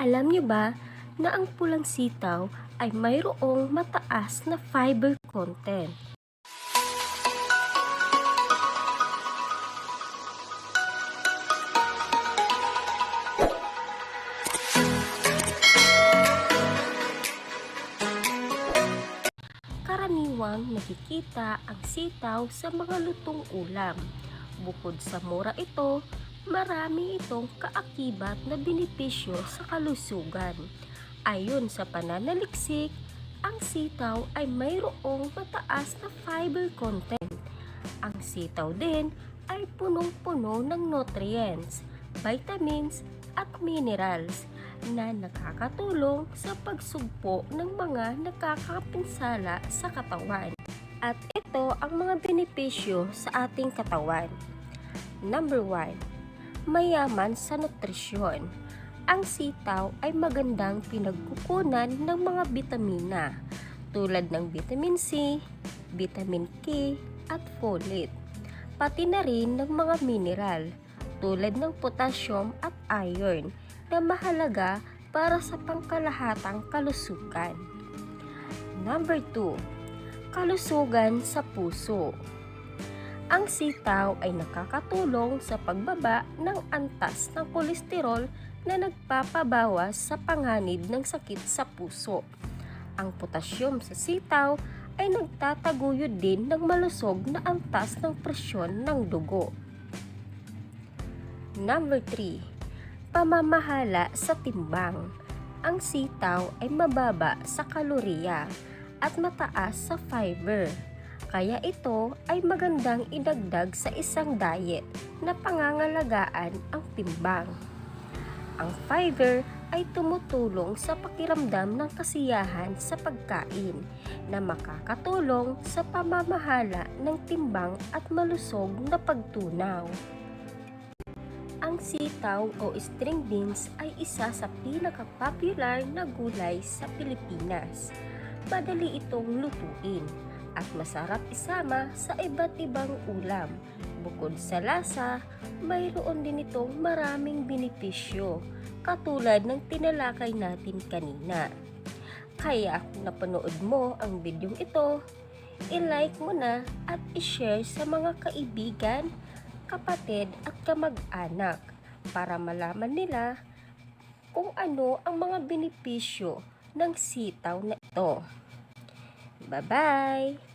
Alam niyo ba na ang pulang sitaw ay mayroong mataas na fiber content? Karaniwang nakikita ang sitaw sa mga lutong ulam. Bukod sa mura ito, marami itong kaakibat na benepisyo sa kalusugan. Ayon sa pananaliksik, ang sitaw ay mayroong mataas na fiber content. Ang sitaw din ay punong-puno ng nutrients, vitamins at minerals na nakakatulong sa pagsugpo ng mga nakakapinsala sa katawan. At ito ang mga benepisyo sa ating katawan. Number 1. Mayaman sa nutrisyon. Ang sitaw ay magandang pinagkukunan ng mga bitamina tulad ng vitamin C, vitamin K at folate. Pati na rin ng mga mineral tulad ng potassium at iron na mahalaga para sa pangkalahatang kalusugan. Number 2. Kalusugan sa puso. Ang sitaw ay nakakatulong sa pagbaba ng antas ng kolesterol na nagpapabawas sa panganib ng sakit sa puso. Ang potasyum sa sitaw ay nagtataguyod din ng malusog na antas ng presyon ng dugo. Number 3 pamamahala sa timbang. Ang sitaw ay mababa sa kalorya at mataas sa fiber. Kaya ito ay magandang idagdag sa isang diet na pangangalagaan ang timbang. Ang fiber ay tumutulong sa pakiramdam ng kasiyahan sa pagkain na makakatulong sa pamamahala ng timbang at malusog na pagtunaw. Ang sitaw o string beans ay isa sa pinaka-popular na gulay sa Pilipinas. Madali itong lutuin at masarap isama sa iba't ibang ulam. Bukod sa lasa, mayroon din itong maraming benepisyo katulad ng tinalakay natin kanina. Kaya kung napanood mo ang bidyong ito, i-like mo na at i-share sa mga kaibigan, kapatid at kamag-anak para malaman nila kung ano ang mga benepisyo ng sitaw na ito. Bye-bye!